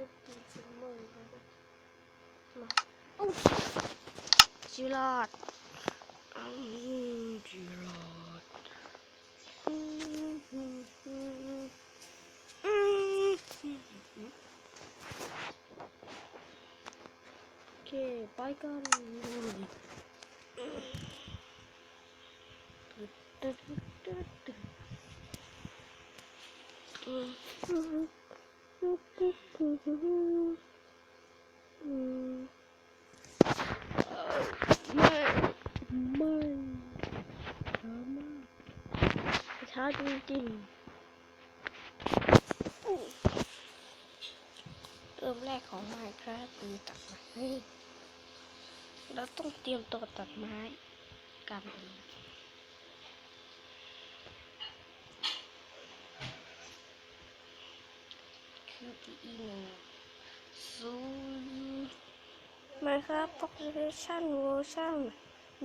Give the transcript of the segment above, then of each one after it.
จะตีเสมอเลยนะมาโอ้จิรอดอืมจิรอดอืมอืมอืมอืมโอเคไปกัน จริงๆเริ่มแรกของไม้ครับคือตัดไม้เราต้องเตรียมตัวตัดไม้กันคือ PE หนึ่งศูนย์มาครับ population version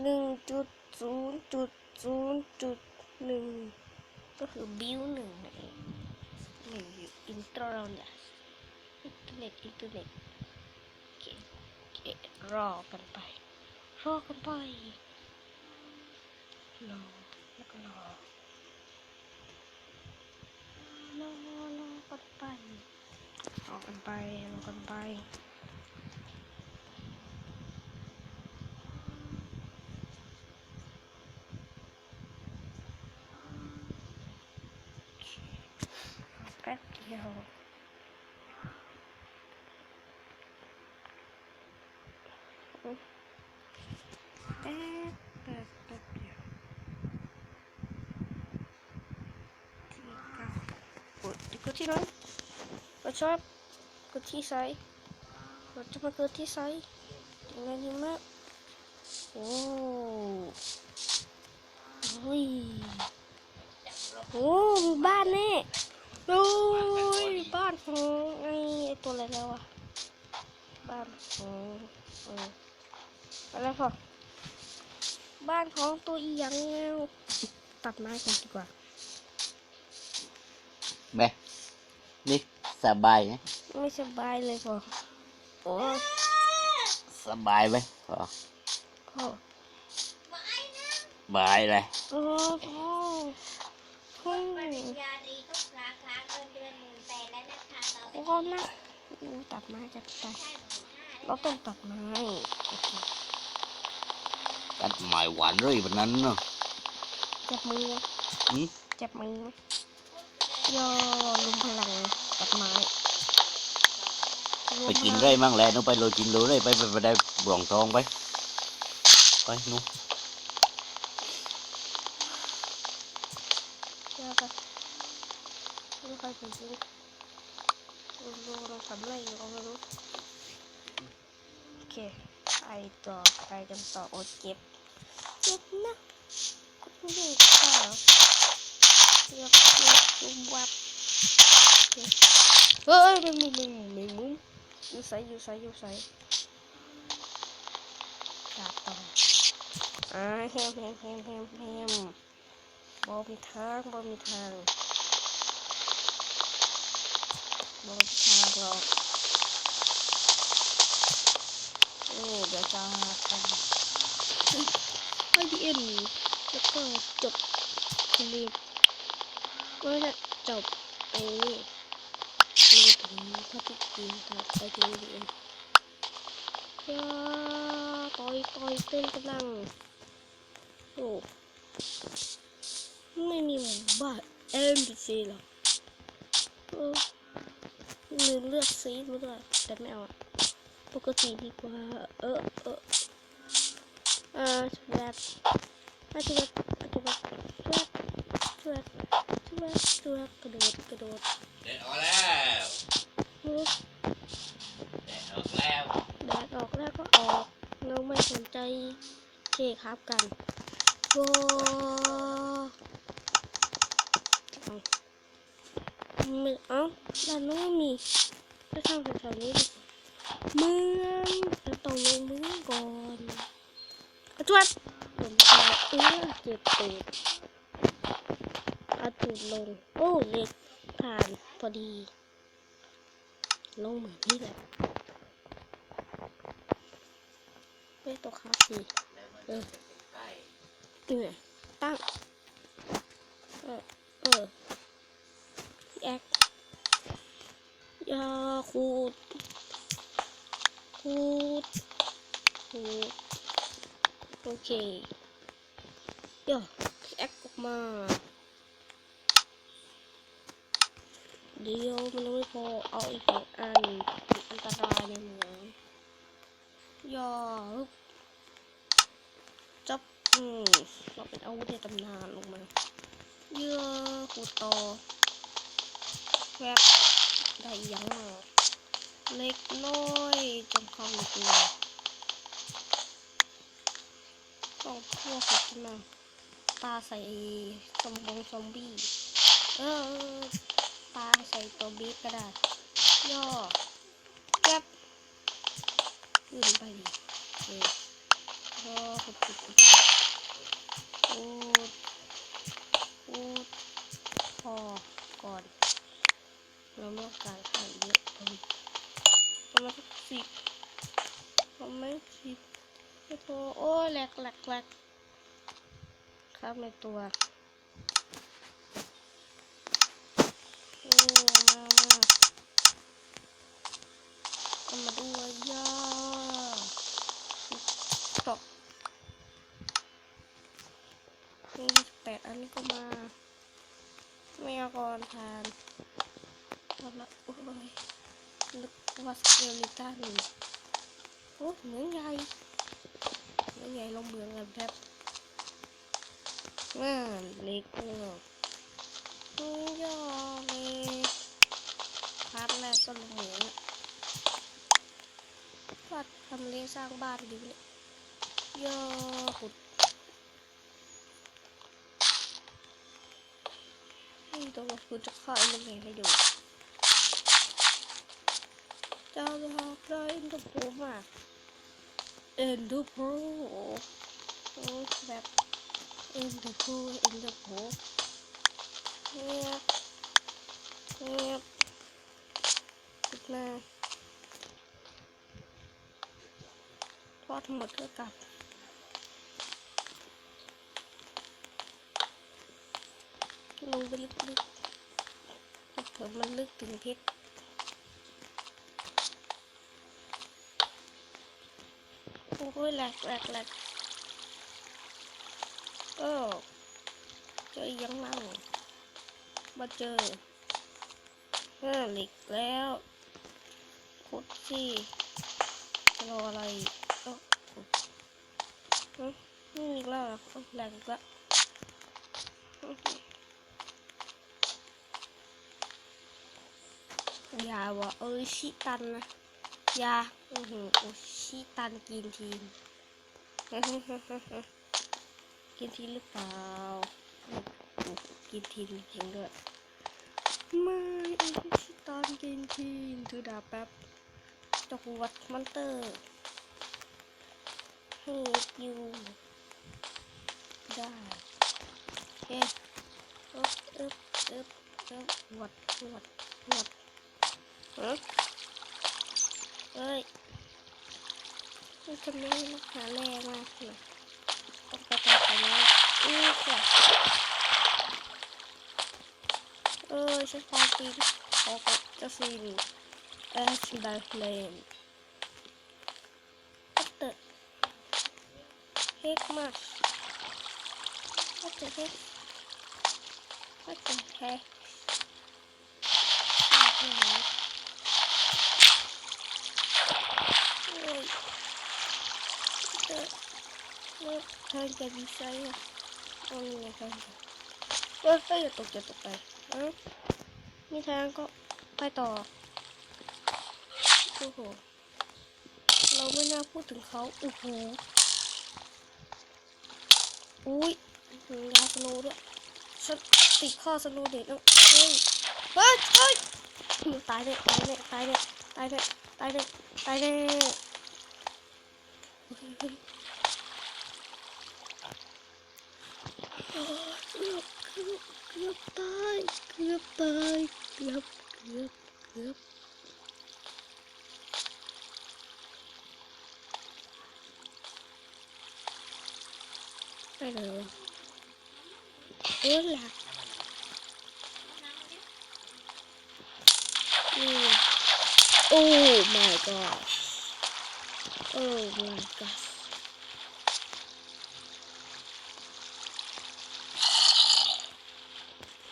หนึ่งจุดศูนย์จุดศูนย์จุดหนึ่ง ก็คือ build หนึ่งนั่นเองหนึ่งอยู่ intro เนี่ยอินเทอร์เน็ตอินเทอร์เน็ตโอเคโอเครอกันไป รอกันไปรอแล้วก็รอรอรอกันไปรอกันไปรอกันไป แป๊บเดียวอืมแป๊บแป๊บแป๊บเดียวที่เก้าก กดที่นั้นกดชอบกดที่ไซส์กดจะมากดที่ไซส์ยังไงดีมากโอ้โอ้ยโอ้มีบ้านแน่โอ้ยบ้านของไอ้ไอ้ตัวอะไรแล้วอะบ้านของเอออะไรพอบ้านของตัวอีหยังแล้วตัดไม้กันดีกว่าแม่ นี่สบายไหมไม่สบายเลยพอโอ้สบายไหมพอพ่อบายเลยโอ้พ่อพ่อปริญญาตรีทุกสาขาเงินเดือนหมื่นแปดแล้วนะคะต่อไปพ่อนะอู้ตัดไม้กันไปใช่หมื่นห้าเราต้องตัดไม้โอเคตัดไม้หวานเลยวันนั้นเนาะจับมือไหมหืมจับมือ ไหมย่อลุมพลังตัดไม้รวมไปกินพไรลังมั่งแหละหนูไปโรยกินโรยเลยไปไปไปได้บรองทองไปไปหนูเดี๋ยวกันไม่ค่อยถึงจริงดูเราทำอะไรอยู่ก็ไม่รู้โอเคไปต่อไปกันต่อโอดเก็บเก็บนะก็ไม่ได้ข้าวเก็บเก็ บจุ่มวับเก็บเฮ้ยไม่มุมไม่มุมไม่มุมอยู่ใส่อยู่ใส่อยู่ใส่ตัดต่ออ่าแฮมแฮมแฮมแฮมแฮมบอมีทางบอมีทางบอมีทางหรอกนี่เดี๋ยวจะทำไอพีเอ็นแล้วก็จบคลิป ก็จะจบไอ้นี่ดูถึงถ้าติดจริงครับไอพีเอ็นยาต่อยต่อยเต้นกำลังโอ้ไม่มีหมู่บ้าน NPC หรอกเลืมเลือกซีมาด้วยแต่ไม่เอาปกติดีกว่า เออเออเอ่าแบบอาจจะแบบอาจจะแบบ แบบแบบแบบแบบกระโดดกระโดดเด็ดออกแล้วฮึบเด็ดออกแล้วแดดออกแล้วก็ออกเราไม่สนใจเคครับกันโว้ไม่เอ้าด้านโน้นมีไปทางแถวๆนี้ดีกว่าเมืองจะต้องลงเมืองก่อนอะจวดผมจะเอื้อเจ็บตูด เอาตูดลง โอ้เล็กผ่านพอดี ลงเหมือนนี่แหละไม่ตกคาสีเออนี่ตั้ง เออ เออแอกอยาขูดขูดขูดโอเคเดี๋ยวแอกออกมา เดียวมันไม่พอเอาอีกหนึ่งอันอันตรายในเหมืองย่อจับอืมเราเป็นอาวุธในตำนานลงมาเยื่อขูดต่อแวบได้ยังเล็กน้อยจนเข้าในตัวต้องพวกขึ้นมาปลาใส่ซอมบงซอมบี้เออ ปลาใส่ตัวบีก็ได้ย่อแก็บขึ้นไปดิเออย่อขุดขุดขุดขุดขุดพอก่อนเราไม่ต้องการให้เยอะเกินประมาณสักสิบประมาณสิบไม่พอโอ้แหลกแหลกแหลกครับในตัว โอ้มามาเอามาด้วยย่าตกนี่แปดอันนี้ก็มา ไม่เอาก่อนทานเอาละโอ้ยนึกว่า สเกลิตันโอ้เหมือนใหญ่เหมือนใหญ่ลงเบืองกันแบบน่าเล็กเนาะนี่ย่อเลยพาร์ทแรกก็ลงเมืองวัดทำเลสร้างบ้านดีเลยย่อขุดนี่ตัวคุณจะเข้าอินเทอร์เน็ตให้ดู ปรโอ้ยแบบเอ็นเตอร์โปรเอ็นเตอร์โปรเงียบเงียบปิดมาทอดหมดก็กลับลงไปลึกๆเผื่อมันลึกถึงเพชร อ้ยแหลกแหลกแหลกเออเจอยังนั่งมาเจอเออเหล็กแล้วขุดสิจะรออะไรก็ขุดเอ้ยนี่อีกแล้วหรอเอาแรงอีกแล้วอย่าวะเอ้ยชิตันนะ ยาอือหือโอชิตันกินทีมกินทีหรือเปล่ากินทีมจริงด้วยไม่ไอ้ชิตอนกินทีมถือดาบแป๊บจะวัดมอนเตอร์ให้อยู่ได้เอ๊ะอึ๊บอึ๊บอึ๊บอึ๊บวัดวัดวัดเฮ้ย เอ้ยนี่ทำไมนักหาแรงมากเลยต้องไปตามไปแล้วอู้จ้ะเออฉันพอปีนออกจะซีนเอชไดเลนก็เตะเฮกมาก็เตะเฮกก็เตเฮกโอ้ยเตะ เมื่อทางจะดีไซน์อะโอ้ยไงกันเออเอ้ยอย่าตกอย่าตกไปเอ้ามีทางก็ไปต่อโอ้โหเราไม่น่าพูดถึงเขาโอ้โหอุ้ยยาสโนด้วยฉันติดข้อสโนเด็ดแล้วเฮ้ยเฮ้ยเฮ้ยตายเลยตายเลยตายเลยตายเลยตายเลยตายเลยโอ เกือบเกือบตายเกือบตายเกือบเกือบเกือบไปเลยโอ้หลักโอ้ my god Oh my gosh.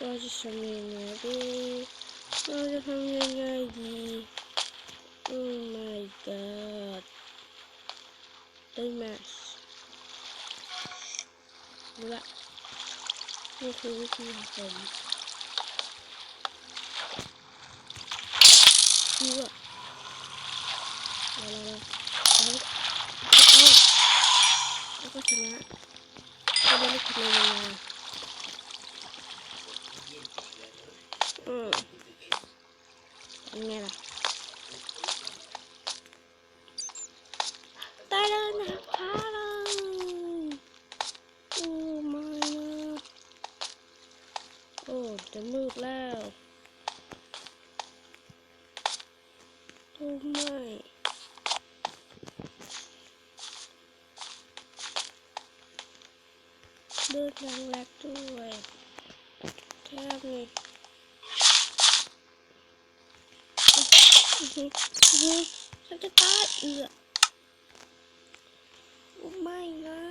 Loja familiar. Loja familiar ID. Oh my god. They match. What? What will La la ชนะไม่ได้ไม่ชนะยังไงอืยังไงล่ะ Look at that! Oh my god!